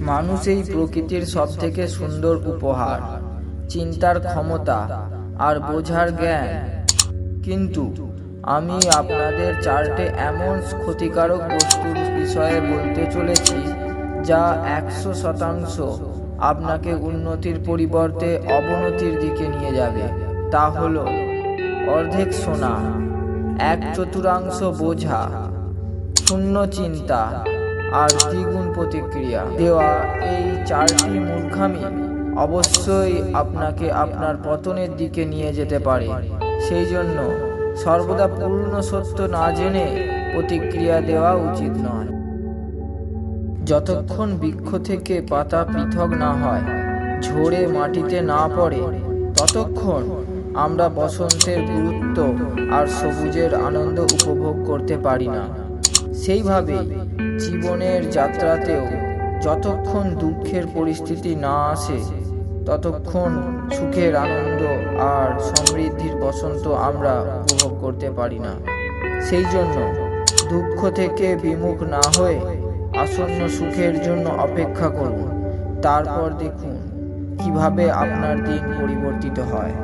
মানুষ এই প্রকৃতির সব থেকে সুন্দর উপহার, চিন্তার ক্ষমতা আর বোঝার জ্ঞান। কিন্তু আমি আপনাদের চারটে এমন ক্ষতিকারক বস্তুর বিষয়ে বলতে চলেছি, যা একশো শতাংশ আপনাকে উন্নতির পরিবর্তে অবনতির দিকে নিয়ে যাবে। তা হল অর্ধেক সোনা, এক চতুর্থাংশ বোঝা, শূন্য চিন্তা। আর দ্বিগুণ প্রতিক্রিয়া। দেওয়া এই চারটি মূর্খামি অবশ্যই আপনাকে আপনার পতনের দিকে নিয়ে যেতে পারে। সেই জন্য সর্বদা পূর্ণ সত্য না জেনে প্রতিক্রিয়া দেওয়া উচিত নয়। যতক্ষণ বৃক্ষ থেকে পাতা পৃথক না হয় ঝরে মাটিতে না পড়ে, ততক্ষণ আমরা বসন্তের গুরুত্ব আর সবুজের আনন্দ উপভোগ করতে পারি না। সেইভাবে জীবনের যাত্রাতেও যতক্ষণ দুঃখের পরিস্থিতি না আসে, ততক্ষণ সুখের আনন্দ আর সমৃদ্ধির বসন্ত আমরা উপভোগ করতে পারি না। সেই জন্য দুঃখ থেকে বিমুখ না হয়ে আসন্ন সুখের জন্য অপেক্ষা করুন। তারপর দেখুন কীভাবে আপনার দিন পরিবর্তিত হয়।